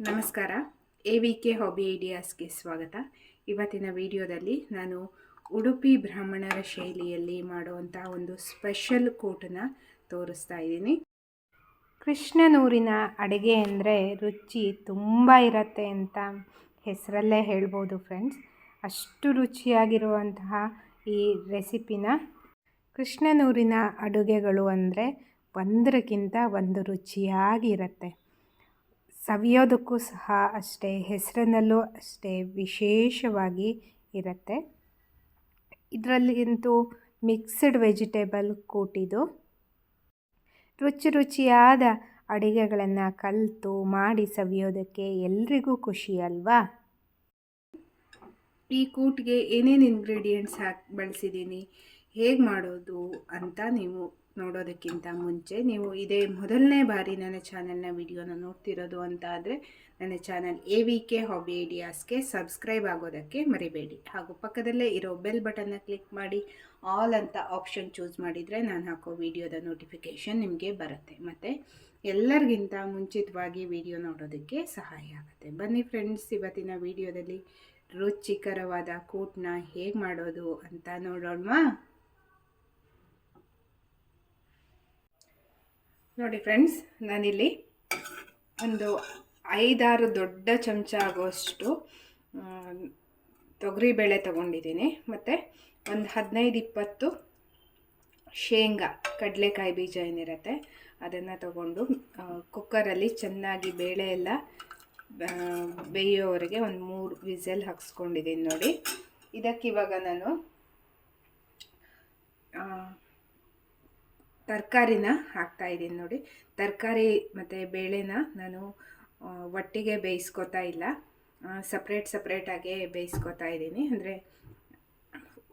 ನಮಸ್ಕಾರ. A V K hobby ಐಡಿಯಾಸ್ಗೆ ಸ್ವಾಗತ. ಇವತ್ತಿನ ವಿಡಿಯೋದಲ್ಲಿ ನಾನು ಉಡುಪಿ ಬ್ರಾಹ್ಮಣರ ಶೈಲಿಯಲ್ಲಿ ಮಾಡುವಂಥ ಒಂದು ಸ್ಪೆಷಲ್ ಕೋಟನ್ನು ತೋರಿಸ್ತಾ ಇದ್ದೀನಿ. ಕೃಷ್ಣನೂರಿನ ಅಡುಗೆ ಅಂದರೆ ರುಚಿ ತುಂಬ ಇರತ್ತೆ ಅಂತ ಹೆಸರಲ್ಲೇ ಹೇಳ್ಬೋದು ಫ್ರೆಂಡ್ಸ್ ಅಷ್ಟು ರುಚಿಯಾಗಿರುವಂತಹ ಈ ರೆಸಿಪಿನ ಕೃಷ್ಣನೂರಿನ ಅಡುಗೆಗಳು ಅಂದರೆ ಒಂದರಕ್ಕಿಂತ ಒಂದು ರುಚಿಯಾಗಿರುತ್ತೆ ಸವಿಯೋದಕ್ಕೂ ಸಹ ಅಷ್ಟೇ, ಹೆಸರಿನಲ್ಲೂ ಅಷ್ಟೇ ವಿಶೇಷವಾಗಿ ಇರುತ್ತೆ. ಇದರಲ್ಲಿ ಅಂತೂ ಮಿಕ್ಸ್ಡ್ ವೆಜಿಟೇಬಲ್ ಕೂಟಿದು ರುಚಿ ರುಚಿಯಾದ ಅಡುಗೆಗಳನ್ನು ಕಲಿತು ಮಾಡಿ ಸವಿಯೋದಕ್ಕೆ ಎಲ್ರಿಗೂ ಖುಷಿ ಅಲ್ವಾ? ಈ ಕೂಟ್ಗೆ ಏನೇನು ಇಂಗ್ರೀಡಿಯೆಂಟ್ಸ್ ಹಾಕಿ ಬಳಸಿದ್ದೀನಿ ಹೇಗೆ ಮಾಡೋದು ಅಂತ ನೀವು ನೋಡೋದಕ್ಕಿಂತ ಮುಂಚೆ ನೀವು ಇದೇ ಮೊದಲನೇ ಬಾರಿ ನನ್ನ ಚಾನಲ್ನ ವಿಡಿಯೋನ ನೋಡ್ತಿರೋದು ಅಂತ ಆದರೆ ನನ್ನ channel A V K hobby ಐಡಿಯಾಸ್ಗೆ subscribe ಆಗೋದಕ್ಕೆ ಮರಿಬೇಡಿ. ಹಾಗೂ ಪಕ್ಕದಲ್ಲೇ ಇರೋ ಬೆಲ್ ಬಟನ್ನ ಕ್ಲಿಕ್ ಮಾಡಿ ಆಲ್ ಅಂತ ಆಪ್ಷನ್ ಚೂಸ್ ಮಾಡಿದರೆ ನಾನು ಹಾಕೋ ವಿಡಿಯೋದ ನೋಟಿಫಿಕೇಷನ್ ನಿಮಗೆ ಬರುತ್ತೆ. ಮತ್ತು ಎಲ್ಲರಿಗಿಂತ ಮುಂಚಿತವಾಗಿ ವಿಡಿಯೋ ನೋಡೋದಕ್ಕೆ ಸಹಾಯ ಆಗುತ್ತೆ. ಬನ್ನಿ ಫ್ರೆಂಡ್ಸ್, ಇವತ್ತಿನ ವಿಡಿಯೋದಲ್ಲಿ ರುಚಿಕರವಾದ ಕೂಟ್ನ ಹೇಗೆ ಮಾಡೋದು ಅಂತ ನೋಡೋಣವಾ? ನೋಡಿ ಫ್ರೆಂಡ್ಸ್, ನಾನಿಲ್ಲಿ ಒಂದು ಐದಾರು ದೊಡ್ಡ ಚಮಚ ಆಗುವಷ್ಟು ತೊಗರಿಬೇಳೆ ತೊಗೊಂಡಿದ್ದೀನಿ. ಮತ್ತು ಒಂದು ಹದಿನೈದು ಇಪ್ಪತ್ತು ಶೇಂಗಾ, ಕಡಲೆಕಾಯಿ ಬೀಜ ಏನಿರುತ್ತೆ, ಅದನ್ನು ತಗೊಂಡು ಕುಕ್ಕರಲ್ಲಿ ಚೆನ್ನಾಗಿ ಬೇಳೆ ಎಲ್ಲ ಬೇಯೋವರೆಗೆ ಒಂದು ಮೂರು ವಿಸಲ್ ಹಾಕ್ಸ್ಕೊಂಡಿದ್ದೀನಿ ನೋಡಿ. ಇದಕ್ಕಿವಾಗ ನಾನು ತರಕಾರಿನ ಹಾಕ್ತಾಯಿದ್ದೀನಿ ನೋಡಿ. ತರಕಾರಿ ಮತ್ತು ಬೇಳೆನ ನಾನು ಒಟ್ಟಿಗೆ ಬೇಯಿಸ್ಕೊತಾ ಇಲ್ಲ. ಸಪ್ರೇಟ್ ಸಪ್ರೇಟಾಗೆ ಬೇಯಿಸ್ಕೊತಾ ಇದ್ದೀನಿ. ಅಂದರೆ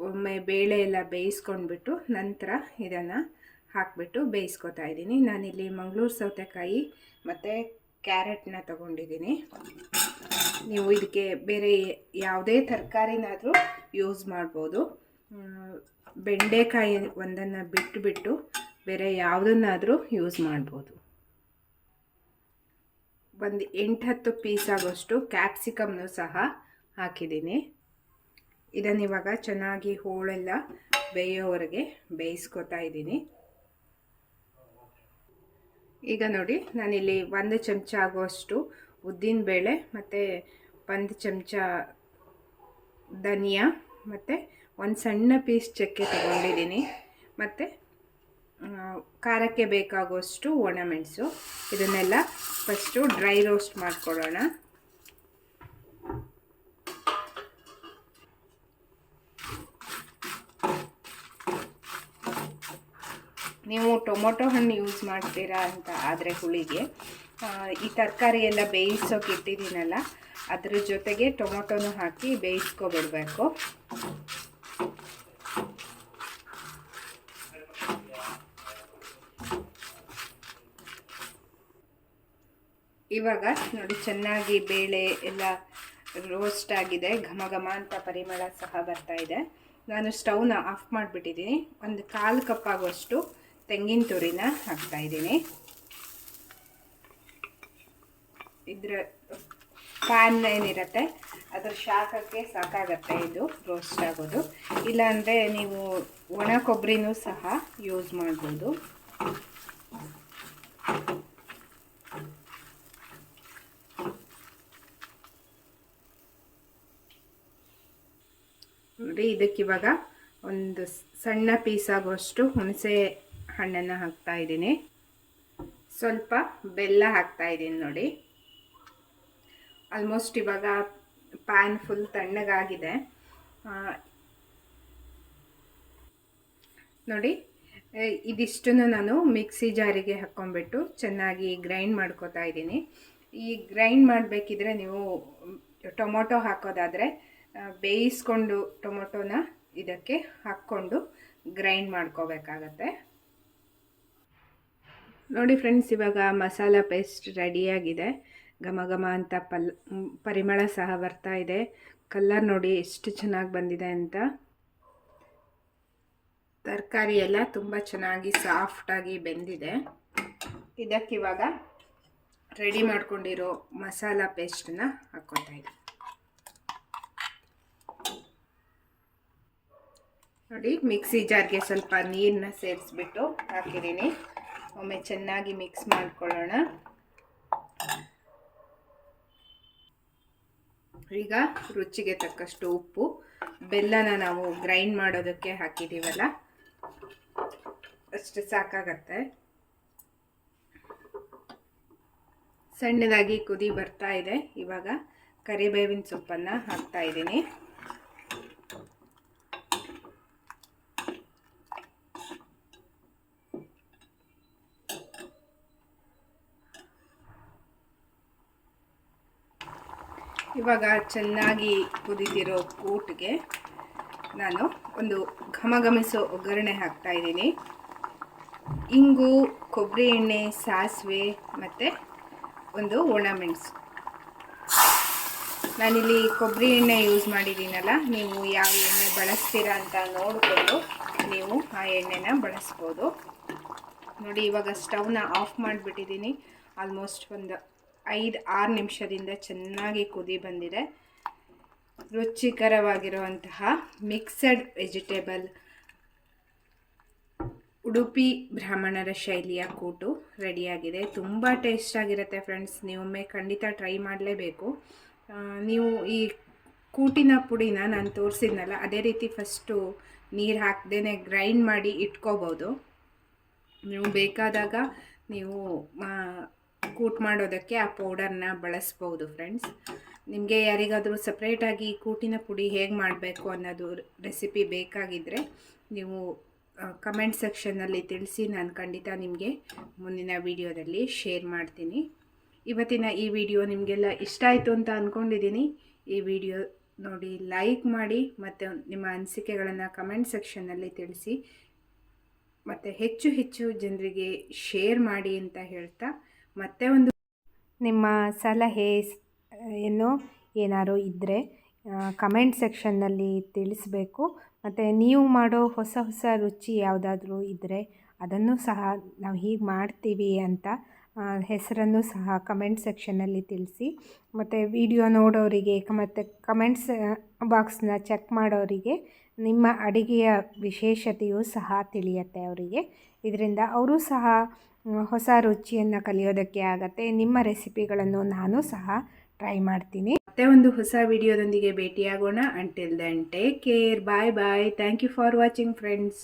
ಒಮ್ಮೆ ಬೇಳೆ ಎಲ್ಲ ಬೇಯಿಸ್ಕೊಂಡ್ಬಿಟ್ಟು ನಂತರ ಇದನ್ನು ಹಾಕಿಬಿಟ್ಟು ಬೇಯಿಸ್ಕೊತಾ ಇದ್ದೀನಿ. ನಾನಿಲ್ಲಿ ಮಂಗಳೂರು ಸೌತೆಕಾಯಿ ಮತ್ತು ಕ್ಯಾರೆಟ್ನ ತಗೊಂಡಿದ್ದೀನಿ. ನೀವು ಇದಕ್ಕೆ ಬೇರೆ ಯಾವುದೇ ತರಕಾರಿನಾದರೂ ಯೂಸ್ ಮಾಡ್ಬೋದು. ಬೆಂಡೆಕಾಯಿ ಒಂದನ್ನು ಬಿಟ್ಟು ಬಿಟ್ಟು ಬೇರೆ ಯಾವುದನ್ನಾದರೂ ಯೂಸ್ ಮಾಡ್ಬೋದು. ಒಂದು ಎಂಟು ಹತ್ತು ಪೀಸ್ ಆಗೋಷ್ಟು ಕ್ಯಾಪ್ಸಿಕಮ್ನು ಸಹ ಹಾಕಿದ್ದೀನಿ. ಇದನ್ನು ಇವಾಗ ಚೆನ್ನಾಗಿ ಹೋಳೆಲ್ಲ ಬೇಯೋವರೆಗೆ ಬೇಯಿಸ್ಕೊತಾ ಇದ್ದೀನಿ. ಈಗ ನೋಡಿ, ನಾನಿಲ್ಲಿ ಒಂದು ಚಮಚ ಆಗುವಷ್ಟು ಉದ್ದಿನ ಬೇಳೆ ಮತ್ತು ಒಂದು ಚಮಚ ಧನಿಯಾ ಮತ್ತು ಒಂದು ಸಣ್ಣ ಪೀಸ್ ಚಕ್ಕೆ ತಗೊಂಡಿದ್ದೀನಿ. ಮತ್ತು ಖಾರಕ್ಕೆ ಬೇಕಾಗುವಷ್ಟು ಒಣಮೆಣಸು ಇದನ್ನೆಲ್ಲ ಫಸ್ಟು ಡ್ರೈ ರೋಸ್ಟ್ ಮಾಡಿಕೊಡೋಣ ನೀವು ಟೊಮೊಟೊ ಹಣ್ಣು ಯೂಸ್ ಮಾಡ್ತೀರಾ ಅಂತ ಆದರೆ ಹುಳಿಗೆ ಈ ತರಕಾರಿ ಎಲ್ಲ ಬೇಯಿಸೋಕೆ ಇಟ್ಟಿದ್ದೀನಲ್ಲ, ಅದ್ರ ಜೊತೆಗೆ ಟೊಮೊಟೊನೂ ಹಾಕಿ ಬೇಯಿಸ್ಕೊಬಿಡ್ಬೇಕು. ಇವಾಗ ನೋಡಿ, ಚೆನ್ನಾಗಿ ಬೇಳೆ ಎಲ್ಲ ರೋಸ್ಟ್ ಆಗಿದೆ. ಘಮ ಘಮ ಅಂತ ಪರಿಮಳ ಸಹ ಬರ್ತಾ ಇದೆ. ನಾನು ಸ್ಟವ್ನ ಆಫ್ ಮಾಡಿಬಿಟ್ಟಿದ್ದೀನಿ. ಒಂದು ಕಾಲು ಕಪ್ ಆಗುವಷ್ಟು ತೆಂಗಿನ ತುರಿನ ಹಾಕ್ತಾ ಇದ್ದೀನಿ. ಇದ್ರ ಪ್ಯಾನ್ ಏನಿರುತ್ತೆ, ಅದರ ಶಾಖಕ್ಕೆ ಸಾಕಾಗತ್ತೆ ಇದು ರೋಸ್ಟ್ ಆಗೋದು. ಇಲ್ಲಾಂದರೆ ನೀವು ಒಣ ಕೊಬ್ಬರಿನೂ ಸಹ ಯೂಸ್ ಮಾಡ್ಬೋದು. ನೋಡಿ ಇದಕ್ಕಿವಾಗ ಒಂದು ಸಣ್ಣ ಪೀಸ್ ಆಗುವಷ್ಟು ಹುಣಸೆ ಹಣ್ಣನ್ನು ಹಾಕ್ತಾ ಇದ್ದೀನಿ. ಸ್ವಲ್ಪ ಬೆಲ್ಲ ಹಾಕ್ತಾ ಇದ್ದೀನಿ ನೋಡಿ. ಆಲ್ಮೋಸ್ಟ್ ಇವಾಗ ಪ್ಯಾನ್ ಫುಲ್ ತಣ್ಣಗಾಗಿದೆ. ನೋಡಿ ಇದಿಷ್ಟನ್ನು ನಾನು ಮಿಕ್ಸಿ ಜಾರಿಗೆ ಹಾಕ್ಕೊಂಬಿಟ್ಟು ಚೆನ್ನಾಗಿ ಗ್ರೈಂಡ್ ಮಾಡ್ಕೋತಾ ಇದ್ದೀನಿ. ಈ ಗ್ರೈಂಡ್ ಮಾಡಬೇಕಿದ್ರೆ ನೀವು ಟೊಮೊಟೊ ಹಾಕೋದಾದರೆ ಬೇಯಿಸ್ಕೊಂಡು ಟೊಮೊಟೊನ ಇದಕ್ಕೆ ಹಾಕ್ಕೊಂಡು ಗ್ರೈಂಡ್ ಮಾಡ್ಕೋಬೇಕಾಗತ್ತೆ. ನೋಡಿ ಫ್ರೆಂಡ್ಸ್, ಇವಾಗ ಮಸಾಲ ಪೇಸ್ಟ್ ರೆಡಿಯಾಗಿದೆ. ಘಮ ಘಮ ಅಂತ ಪಲ್, ಪರಿಮಳ ಸಹ ಬರ್ತಾ ಇದೆ. ಕಲ್ಲರ್ ನೋಡಿ ಎಷ್ಟು ಚೆನ್ನಾಗಿ ಬಂದಿದೆ ಅಂತ. ತರಕಾರಿ ಎಲ್ಲ ತುಂಬ ಚೆನ್ನಾಗಿ ಸಾಫ್ಟಾಗಿ ಬೆಂದಿದೆ. ಇದಕ್ಕಿವಾಗ ರೆಡಿ ಮಾಡ್ಕೊಂಡಿರೋ ಮಸಾಲ ಪೇಸ್ಟನ್ನ ಹಾಕ್ಕೊತಾ ಇದ್ದೀನಿ. ನೋಡಿ, ಮಿಕ್ಸಿ ಜಾರ್ಗೆ ಸ್ವಲ್ಪ ನೀರನ್ನ ಸೇರಿಸ್ಬಿಟ್ಟು ಹಾಕಿದ್ದೀನಿ. ಒಮ್ಮೆ ಚೆನ್ನಾಗಿ ಮಿಕ್ಸ್ ಮಾಡ್ಕೊಳ್ಳೋಣ. ಈಗ ರುಚಿಗೆ ತಕ್ಕಷ್ಟು ಉಪ್ಪು. ಬೆಲ್ಲನ ನಾವು ಗ್ರೈಂಡ್ ಮಾಡೋದಕ್ಕೆ ಹಾಕಿದ್ದೀವಲ್ಲ, ಅಷ್ಟು ಸಾಕಾಗತ್ತೆ. ಸಣ್ಣದಾಗಿ ಕುದಿ ಬರ್ತಾ ಇದೆ. ಇವಾಗ ಕರಿಬೇವಿನ ಸೊಪ್ಪನ್ನು ಹಾಕ್ತಾ ಇದ್ದೀನಿ. ಇವಾಗ ಚೆನ್ನಾಗಿ ಕುದಿತಿರೋ ಕೂಟ್ಗೆ ನಾನು ಒಂದು ಘಮಘಮಿಸೋ ಒಗ್ಗರಣೆ ಹಾಕ್ತಾ ಇದ್ದೀನಿ. ಇಂಗು ಕೊಬ್ಬರಿ ಎಣ್ಣೆ, ಸಾಸಿವೆ ಮತ್ತು ಒಂದು ಒಣಮೆಣಸು ನಾನಿಲ್ಲಿ ಕೊಬ್ಬರಿ ಎಣ್ಣೆ ಯೂಸ್ ಮಾಡಿದ್ದೀನಲ್ಲ, ನೀವು ಯಾವ ಎಣ್ಣೆ ಬಳಸ್ತೀರಾ ಅಂತ ನೋಡಿಕೊಂಡು ನೀವು ಆ ಎಣ್ಣೆನ ಬಳಸ್ಬೋದು. ನೋಡಿ, ಇವಾಗ ಸ್ಟವ್ನ ಆಫ್ ಮಾಡಿಬಿಟ್ಟಿದ್ದೀನಿ. ಆಲ್ಮೋಸ್ಟ್ ಒಂದು ಐದು, ಆರು ನಿಮಿಷದಿಂದ ಚೆನ್ನಾಗಿ ಕುದಿ ಬಂದಿದೆ. ರುಚಿಕರವಾಗಿರುವಂತಹ ಮಿಕ್ಸಡ್ ವೆಜಿಟೇಬಲ್ ಉಡುಪಿ ಬ್ರಾಹ್ಮಣರ ಶೈಲಿಯ ಕೂಟು ರೆಡಿಯಾಗಿದೆ. ತುಂಬ ಟೇಸ್ಟಾಗಿರುತ್ತೆ ಫ್ರೆಂಡ್ಸ್. ನೀವೊಮ್ಮೆ ಖಂಡಿತ ಟ್ರೈ ಮಾಡಲೇಬೇಕು. ನೀವು ಈ ಕೂಟಿನ ಪುಡಿನ ನಾನು ತೋರಿಸಿದ್ನಲ್ಲ, ಅದೇ ರೀತಿ ಫಸ್ಟು ನೀರು ಹಾಕ್ದೇ ಗ್ರೈಂಡ್ ಮಾಡಿ ಇಟ್ಕೋಬೋದು. ನೀವು ಬೇಕಾದಾಗ ನೀವು ಕೂಟ್ ಮಾಡೋದಕ್ಕೆ ಆ ಪೌಡರ್ನ ಬಳಸ್ಬೋದು ಫ್ರೆಂಡ್ಸ್ ನಿಮಗೆ ಯಾರಿಗಾದರೂ ಸಪ್ರೇಟಾಗಿ ಕೂಟಿನ ಪುಡಿ ಹೇಗೆ ಮಾಡಬೇಕು ಅನ್ನೋದು ರೆಸಿಪಿ ಬೇಕಾಗಿದ್ದರೆ ನೀವು ಕಮೆಂಟ್ ಸೆಕ್ಷನ್ನಲ್ಲಿ ತಿಳಿಸಿ ನಾನು ಖಂಡಿತ ನಿಮಗೆ ಮುಂದಿನ ವಿಡಿಯೋದಲ್ಲಿ ಶೇರ್ ಮಾಡ್ತೀನಿ. ಇವತ್ತಿನ ಈ ವಿಡಿಯೋ ನಿಮಗೆಲ್ಲ ಇಷ್ಟ ಆಯಿತು ಅಂತ ಅಂದ್ಕೊಂಡಿದ್ದೀನಿ ಈ ವಿಡಿಯೋ ನೋಡಿ ಲೈಕ್ ಮಾಡಿ ಮತ್ತು ನಿಮ್ಮ ಅನಿಸಿಕೆಗಳನ್ನು ಕಮೆಂಟ್ ಸೆಕ್ಷನ್ನಲ್ಲಿ ತಿಳಿಸಿ ಮತ್ತು ಹೆಚ್ಚು ಹೆಚ್ಚು ಜನರಿಗೆ ಶೇರ್ ಮಾಡಿ ಅಂತ ಹೇಳ್ತಾ ಮತ್ತೆ ಒಂದು ನಿಮ್ಮ ಸಲಹೆ ಏನು ಏನಾದರೂ ಇದ್ದರೆ ಕಮೆಂಟ್ ಸೆಕ್ಷನ್ನಲ್ಲಿ ತಿಳಿಸ್ಬೇಕು. ಮತ್ತು ನೀವು ಮಾಡೋ ಹೊಸ ಹೊಸ ರುಚಿ ಯಾವುದಾದ್ರೂ ಇದ್ದರೆ ಅದನ್ನು ಸಹ ನಾವು ಹೀಗೆ ಮಾಡ್ತೀವಿ ಅಂತ ಹೆಸರನ್ನು ಸಹ ಕಮೆಂಟ್ ಸೆಕ್ಷನ್ನಲ್ಲಿ ತಿಳಿಸಿ. ಮತ್ತು ವಿಡಿಯೋ ನೋಡೋರಿಗೆ ಮತ್ತು ಕಮೆಂಟ್ಸ್ ಬಾಕ್ಸ್ನ ಚೆಕ್ ಮಾಡೋರಿಗೆ ನಿಮ್ಮ ಅಡುಗೆಯ ವಿಶೇಷತೆಯೂ ಸಹ ತಿಳಿಯತ್ತೆ ಅವರಿಗೆ. ಇದರಿಂದ ಅವರು ಸಹ ಹೊಸ ರುಚಿಯನ್ನು ಕಲಿಯೋದಕ್ಕೆ ಆಗತ್ತೆ. ನಿಮ್ಮ ರೆಸಿಪಿಗಳನ್ನು ನಾನು ಸಹ ಟ್ರೈ ಮಾಡ್ತೀನಿ. ಮತ್ತೆ ಒಂದು ಹೊಸ ವಿಡಿಯೋದೊಂದಿಗೆ ಭೇಟಿಯಾಗೋಣ. Until then take care bye bye thank you for watching friends